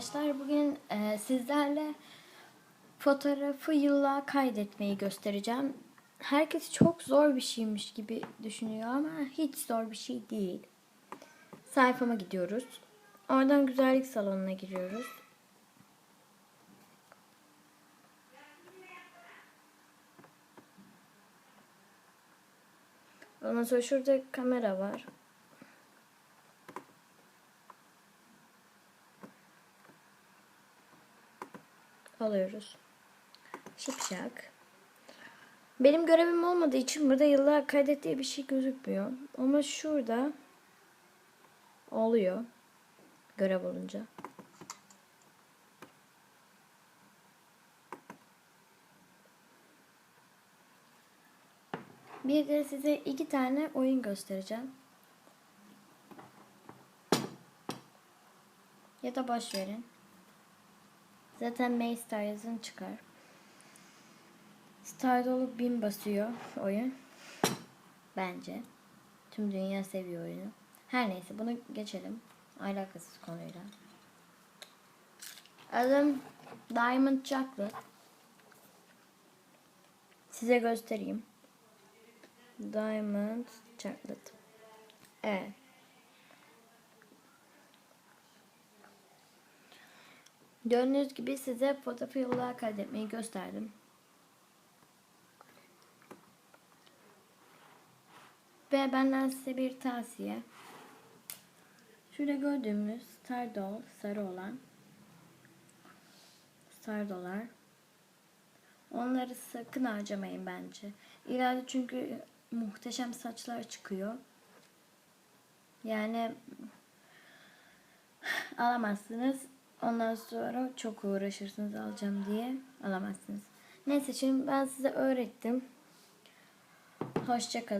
Arkadaşlar bugün e, sizlerle fotoğrafı yılla kaydetmeyi göstereceğim. Herkes çok zor bir şeymiş gibi düşünüyor ama hiç zor bir şey değil. Sayfama gidiyoruz. Oradan güzellik salonuna giriyoruz. Ondan sonra şurada kamera var. Alıyoruz. Şipşak. Benim görevim olmadığı için burada yıllar kaydettiği bir şey gözükmüyor. Ama şurada oluyor. Görev olunca. Bir de size iki tane oyun göstereceğim. Ya da boş verin. Zaten May Star yazın çıkar. Star'da olup bin basıyor oyun. Bence. Tüm dünya seviyor oyunu. Her neyse bunu geçelim. Alakasız konuyla. Adım Diamond Chocolate. Size göstereyim. Diamond Chocolate. Evet. Gördüğünüz gibi size fotoğrafı yollağa kaydetmeyi gösterdim. Ve benden size bir tavsiye. Şurada gördüğümüz Star Doll sarı olan Star Doll'lar. Onları sakın harcamayın bence. İleride çünkü muhteşem saçlar çıkıyor. Yani alamazsınız. Ondan sonra çok uğraşırsınız alacağım diye alamazsınız. Neyse şimdi ben size öğrettim. Hoşçakalın.